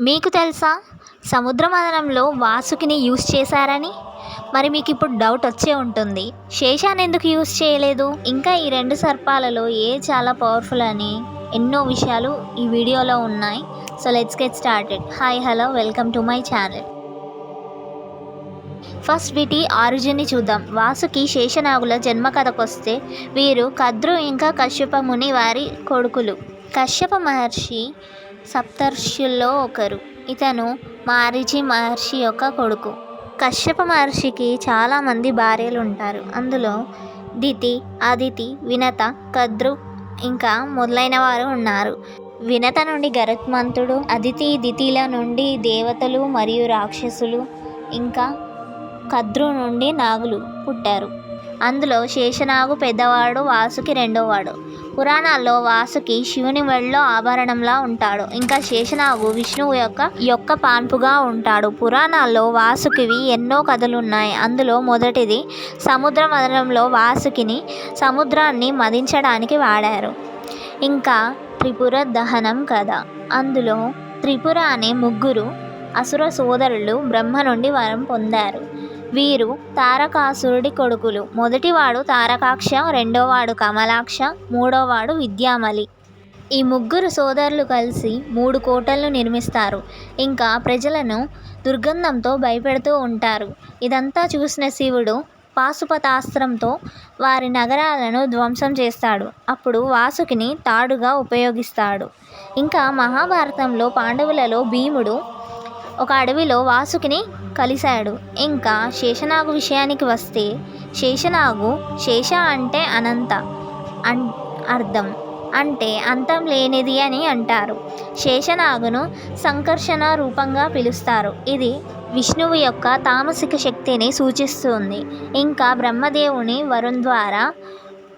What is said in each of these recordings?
మీకు తెలుసా? సముద్ర మథనంలో వాసుకిని యూస్ చేశారని? మరి మీకు ఇప్పుడు డౌట్ వచ్చే ఉంటుంది. శేషాన్ని ఎందుకు యూస్ చేయలేదు? ఇంకా ఈ రెండు సర్పాలలో ఏ చాలా పవర్ఫుల్ అని ఎన్నో విషయాలు ఈ వీడియోలో ఉన్నాయి. So let's get started hi hello welcome to my channel first వీటి ఆరిజిన్ని చూద్దాం. వాసుకి శేషనాగుల జన్మ కథకొస్తే వీరు కద్రు ఇంకా కశ్యప ముని వారి కొడుకులు. కశ్యప మహర్షి సప్తర్షుల్లో ఒకరు. ఇతను మారిచి మహర్షి యొక్క కొడుకు. కశ్యప మహర్షికి చాలామంది భార్యలు ఉంటారు. అందులో దితి అదితి వినత కద్రు ఇంకా మొదలైన వారు ఉన్నారు. వినత నుండి గరుత్మంతుడు అదితి దితిల నుండి దేవతలు మరియు రాక్షసులు ఇంకా కద్రు నుండి నాగులు పుట్టారు. అందులో శేషనాగు పెద్దవాడు వాసుకి రెండోవాడు. పురాణాల్లో వాసుకి శివుని మెడలో ఆభరణంలా ఉంటాడు. ఇంకా శేషనాగు విష్ణువు యొక్క యొక్క పాన్పుగా ఉంటాడు. పురాణాల్లో వాసుకివి ఎన్నో కథలు ఉన్నాయి అందులో మొదటిది సముద్ర మదనంలో వాసుకిని సముద్రాన్ని మదించడానికి వాడారు. ఇంకా త్రిపుర దహనం కథ. అందులో త్రిపుర అనే ముగ్గురు అసుర సోదరులు బ్రహ్మ నుండి వరం పొందారు. వీరు తారకాసురుడి కొడుకులు. మొదటివాడు తారకాక్ష రెండోవాడు కమలాక్ష మూడోవాడు విద్యామలి. ఈ ముగ్గురు సోదరులు కలిసి మూడు కోటలను నిర్మిస్తారు. ఇంకా ప్రజలను దుర్గంధంతో భయపెడుతూ ఉంటారు. ఇదంతా చూసిన శివుడు పాశుపతాస్త్రంతో వారి నగరాలను ధ్వంసం చేస్తాడు. అప్పుడు వాసుకిని తాడుగా ఉపయోగిస్తాడు. ఇంకా మహాభారతంలో పాండవులలో భీముడు ఒక అడవిలో వాసుకిని కలిశాడు. ఇంకా శేషనాగు విషయానికి వస్తే శేషనాగు శేష అంటే అనంత అన్ అర్థం. అంటే అంతం లేనిది అని అంటారు. శేషనాగును సంకర్షణ రూపంగా పిలుస్తారు. ఇది విష్ణువు యొక్క తామసిక శక్తిని సూచిస్తుంది. ఇంకా బ్రహ్మదేవుని వరుణ్ ద్వారా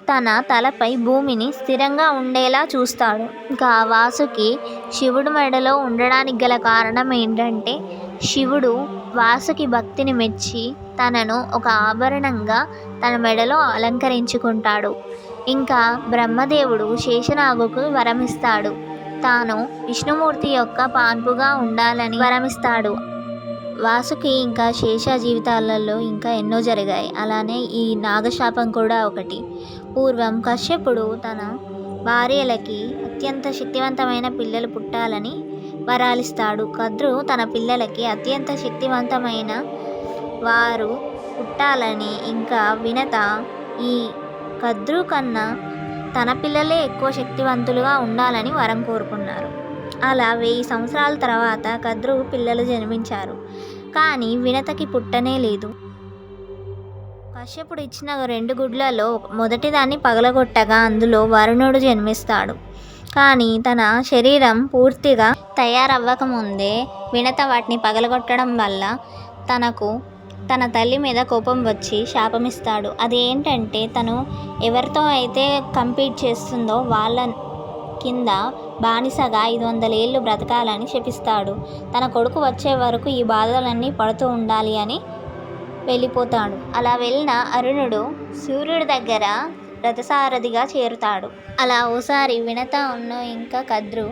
తన తలపై భూమిని స్థిరంగా ఉండేలా చూస్తాడు. ఇంకా వాసుకి శివుడు మెడలో ఉండడానికి గల కారణం ఏంటంటే శివుడు వాసుకి భక్తిని మెచ్చి తనను ఒక ఆభరణంగా తన మెడలో అలంకరించుకుంటాడు. ఇంకా బ్రహ్మదేవుడు శేషనాగుకు వరమిస్తాడు. తాను విష్ణుమూర్తి యొక్క పాన్పుగా ఉండాలని వరమిస్తాడు. వాసుకి ఇంకా శేష జీవితాలలో ఇంకా ఎన్నో జరిగాయి. అలానే ఈ నాగశాపం కూడా ఒకటి. పూర్వం కశ్యపుడు తన భార్యలకి అత్యంత శక్తివంతమైన పిల్లలు పుట్టాలని వరాలిస్తాడు. కద్రు తన పిల్లలకి అత్యంత శక్తివంతమైన వారు పుట్టాలని ఇంకా వినత ఈ కద్రు కన్నా తన పిల్లలే ఎక్కువ శక్తివంతులుగా ఉండాలని వరం కోరుకున్నారు. అలా వెయ్యి సంవత్సరాల తర్వాత కద్రు పిల్లలు జన్మించారు. కానీ వినతకి పుట్టనే లేదు. కశ్యపుడు ఇచ్చిన రెండు గుడ్లలో మొదటిదాన్ని పగలగొట్టగా అందులో వరుణుడు జన్మిస్తాడు. కానీ తన శరీరం పూర్తిగా తయారవ్వకముందే వినత వాటిని పగలగొట్టడం వల్ల తనకు తన తల్లి మీద కోపం వచ్చి శాపమిస్తాడు. అది ఏంటంటే తను ఎవరితో అయితే కంపీట్ చేస్తుందో వాళ్ళ కింద బానిసగా ఐదు వందల ఏళ్ళు బ్రతకాలని శపిస్తాడు. తన కొడుకు వచ్చే వరకు ఈ బాధలన్నీ పడుతూ ఉండాలి అని వెళ్ళిపోతాడు. అలా వెళ్ళిన అరుణుడు సూర్యుడి దగ్గర రథసారథిగా చేరుతాడు. అలా ఓసారి వినత ఉన్న ఇంకా కద్రు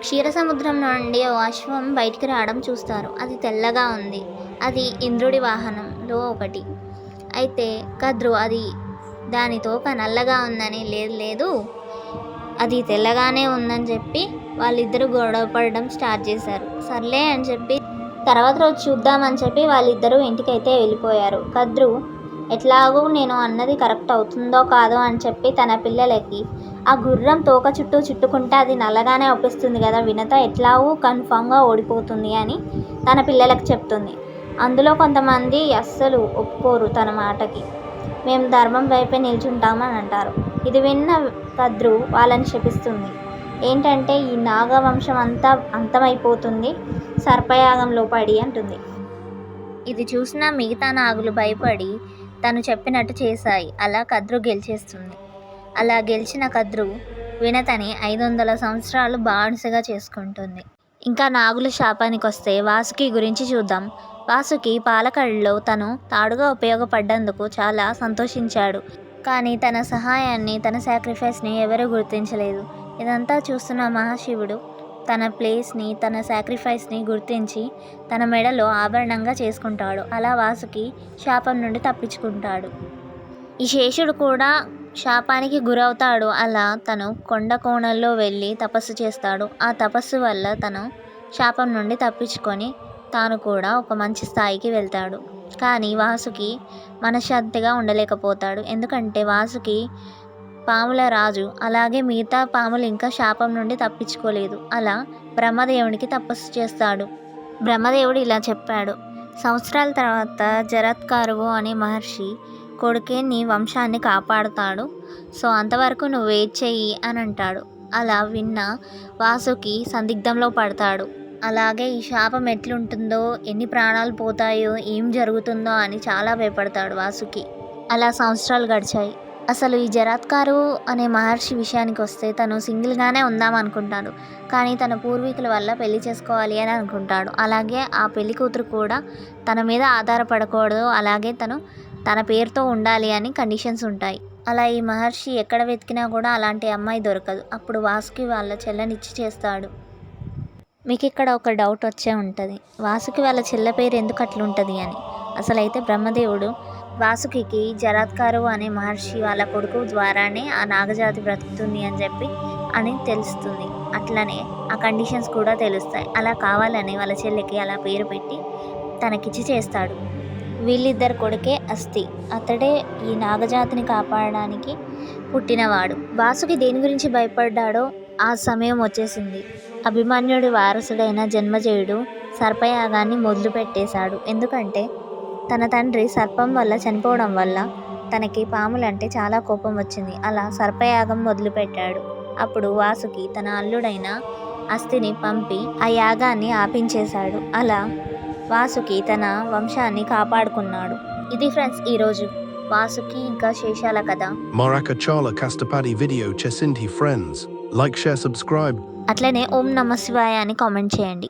క్షీరసముద్రం నుండి ఓ అశ్వం బయటికి రావడం చూస్తారు. అది తెల్లగా ఉంది. అది ఇంద్రుడి వాహనంలో ఒకటి. అయితే కద్రు అది దాని తోక నల్లగా ఉందని లేదు లేదు అది తెల్లగానే ఉందని చెప్పి వాళ్ళిద్దరూ గొడవ పడడం స్టార్ట్ చేశారు. సర్లే అని చెప్పి తర్వాత రోజు చూద్దామని చెప్పి వాళ్ళిద్దరూ ఇంటికైతే వెళ్ళిపోయారు. కద్రు ఎట్లాగూ నేను అన్నది కరెక్ట్ అవుతుందో కాదో అని చెప్పి తన పిల్లలకి ఆ గుర్రం తోక చుట్టూ చుట్టుకుంటే అది నల్లగానే ఒప్పిస్తుంది కదా వినత ఎట్లాగూ కన్ఫామ్గా ఓడిపోతుంది అని తన పిల్లలకు చెప్తుంది. అందులో కొంతమంది అస్సలు ఒప్పుకోరు తన మాటకి. మేము ధర్మం వైపే నిల్చుంటామని అంటారు. ఇది విన్న కద్రు వాళ్ళని శపిస్తుంది. ఏంటంటే ఈ నాగవంశం అంతా అంతమైపోతుంది సర్పయాగంలో పడి అంటుంది. ఇది చూసిన మిగతా నాగులు భయపడి తను చెప్పినట్టు చేశాయి. అలా కద్రు గెలిచేస్తుంది. అలా గెలిచిన కద్రు వినతని ఐదు వందల సంవత్సరాలు బానిసగా చేసుకుంటుంది. ఇంకా నాగుల శాపానికి వస్తే వాసుకి గురించి చూద్దాం. వాసుకి పాలకళ్ళలో తను తాడుగా ఉపయోగపడ్డందుకు చాలా సంతోషించాడు. కానీ తన సహాయాన్ని తన సాక్రిఫైస్ని ఎవరూ గుర్తించలేదు. ఇదంతా చూస్తున్న మహాశివుడు తన ప్లేస్ని తన సాక్రిఫైస్ని గుర్తించి తన మెడలో ఆభరణంగా చేసుకుంటాడు. అలా వాసుకి శాపం నుండి తప్పించుకుంటాడు. ఈ శేషుడు కూడా శాపానికి గురవుతాడు. అలా తను కొండ కోణల్లో వెళ్ళి తపస్సు చేస్తాడు. ఆ తపస్సు వల్ల తను శాపం నుండి తప్పించుకొని తాను కూడా ఒక మంచి స్థాయికి వెళ్తాడు. కానీ వాసుకి మనశ్శాంతిగా ఉండలేకపోతాడు. ఎందుకంటే వాసుకి పాముల రాజు అలాగే మిగతా పాములు ఇంకా శాపం నుండి తప్పించుకోలేదు. అలా బ్రహ్మదేవునికి తపస్సు చేస్తాడు. బ్రహ్మదేవుడు ఇలా చెప్పాడు. సంవత్సరాల తర్వాత జరత్కారువు అనే మహర్షి కొడుకే నీ వంశాన్ని కాపాడుతాడు. సో అంతవరకు నువ్వు వెయిట్ చెయ్యి అని అంటాడు. అలా విన్న వాసుకి సందిగ్ధంలో పడతాడు. అలాగే ఈ శాపం ఎట్లుంటుందో ఎన్ని ప్రాణాలు పోతాయో ఏం జరుగుతుందో అని చాలా భయపడతాడు వాసుకి. అలా సంవత్సరాలు గడిచాయి. అసలు ఈ జరాత్కారు అనే మహర్షి విషయానికి వస్తే తను సింగిల్గానే ఉందాం అనుకుంటాడు. కానీ తన పూర్వీకుల వల్ల పెళ్ళి చేసుకోవాలి అని అనుకుంటాడు. అలాగే ఆ పెళ్ళి కూతురు కూడా తన మీద ఆధారపడకూడదు. అలాగే తను తన పేరుతో ఉండాలి అని కండిషన్స్ ఉంటాయి. అలా ఈ మహర్షి ఎక్కడ వెతికినా కూడా అలాంటి అమ్మాయి దొరకదు. అప్పుడు వాసుకి వాళ్ళ చెల్లనిచ్చి చేస్తాడు. మీకు ఇక్కడ ఒక డౌట్ వచ్చే ఉంటుంది. వాసుకి వాళ్ళ చెల్ల పేరు ఎందుకు అట్లుంటుంది అని. అసలైతే బ్రహ్మదేవుడు వాసుకి జరాత్కారు అనే మహర్షి వాళ్ళ కొడుకు ద్వారానే ఆ నాగజాతి బ్రతుకుతుంది అని చెప్పి అని తెలుస్తుంది. అట్లనే ఆ కండిషన్స్ కూడా తెలుస్తాయి. అలా కావాలని వాళ్ళ చెల్లికి అలా పేరు పెట్టి తనకిచ్చి చేస్తాడు. వీళ్ళిద్దరు కొడుకే అస్థి. అతడే ఈ నాగజాతిని కాపాడడానికి పుట్టినవాడు. వాసుకి దేని గురించి భయపడ్డాడో ఆ సమయం వచ్చేసింది. అభిమన్యుడి వారసుడైన జన్మజయుడు సర్పయాగాన్ని మొదలుపెట్టేశాడు. ఎందుకంటే తన తండ్రి సర్పం వల్ల చనిపోవడం వల్ల తనకి పాములంటే చాలా కోపం వచ్చింది. అలా సర్పయాగం మొదలుపెట్టాడు. అప్పుడు వాసుకి తన అల్లుడైన అస్థిని పంపి ఆ యాగాన్ని ఆపించేశాడు. అలా వాసుకి తన వంశాన్ని కాపాడుకున్నాడు. ఇది ఫ్రెండ్స్ ఈరోజు వాసుకి ఇంకా శేషాల కథ. Maraka చాలా కష్టపడి వీడియో చేసింది ఫ్రెండ్స్ లైక్ షేర్ సబ్స్క్రైబ్ అట్లనే ఓం నమ శివాయ అని కామెంట్ చేయండి.